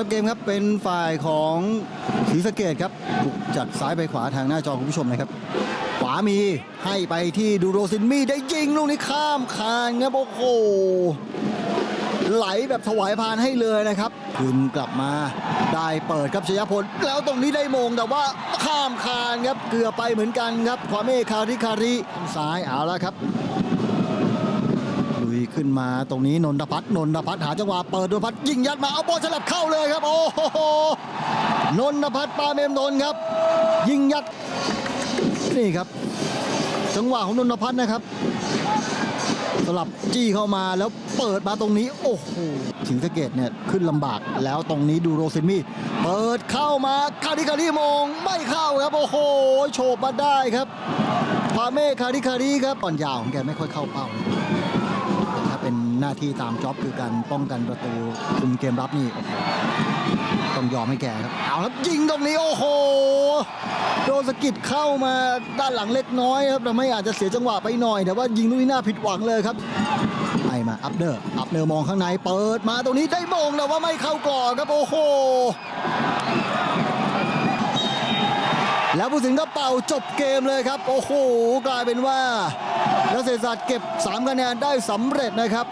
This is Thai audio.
รับเกมครับเป็นฝ่ายของศรีสะเกดครับบุกจากซ้ายไปขวาทางหน้าจอคุณผู้ชมนะครับ ขวามีให้ไปที่ดูโรซินมี่ได้ยิงลูกนี้ข้ามคานครับโอ้โหไหลแบบถวายพานให้เลยนะครับคืนกลับมาได้เปิดครับชยพล แล้วตรงนี้ได้มงแต่ว่าข้ามคานครับเกือบไปเหมือนกันครับความเมคาริคาริซ้ายเอาล้วครับ ลุยขึ้นมาตรงนี้นนทพัฒน์นนทพัฒน์หาจังหวะเปิดนนทพัฒน์ยิงยัดมาเอาบอลฉลับเข้าเลยครับ โอ้โหนนทพัฒน์ปาเมมนนครับ ยิงยัดนี่ครับ จังหวะของนนทพัฒน์นะครับสลับจี้เข้ามาแล้วเปิดมาตรงนี้ โอ้โหสิงสะเกตเนี่ยขึ้นลำบากแล้วตรงนี้ดูโรซินมี่เปิดเข้ามาคาริคาริมงไม่เข้าครับ โอ้โหโฉบมาได้ครับพาเม่คาริคาริครับก่อนยาวของแกไม่ค่อยเข้าเป้า หน้าที่ตามจ็อบคือการป้องกันประตูคุมเกมรับนี่ต้องยอมให้แกครับเอาครับยิงตรงนี้โอ้โหโดนสกิดเข้ามาด้านหลังเล็กน้อยครับทำให้อาจจะเสียจังหวะไปหน่อย แต่ว่ายิงลูกนี้น่าผิดหวังเลยครับให้มาอัพเดอร์อัพเดอร์มองข้างในเปิดมาตรงนี้ได้มงแต่ว่าไม่เข้ากรอบครับโอ้โหแล้วผู้สินก็เป่าจบเกมเลยครับ โอ้โห กลายเป็นว่าเกษตรศาสตร์เก็บ 3 คะแนนได้สำเร็จนะครับ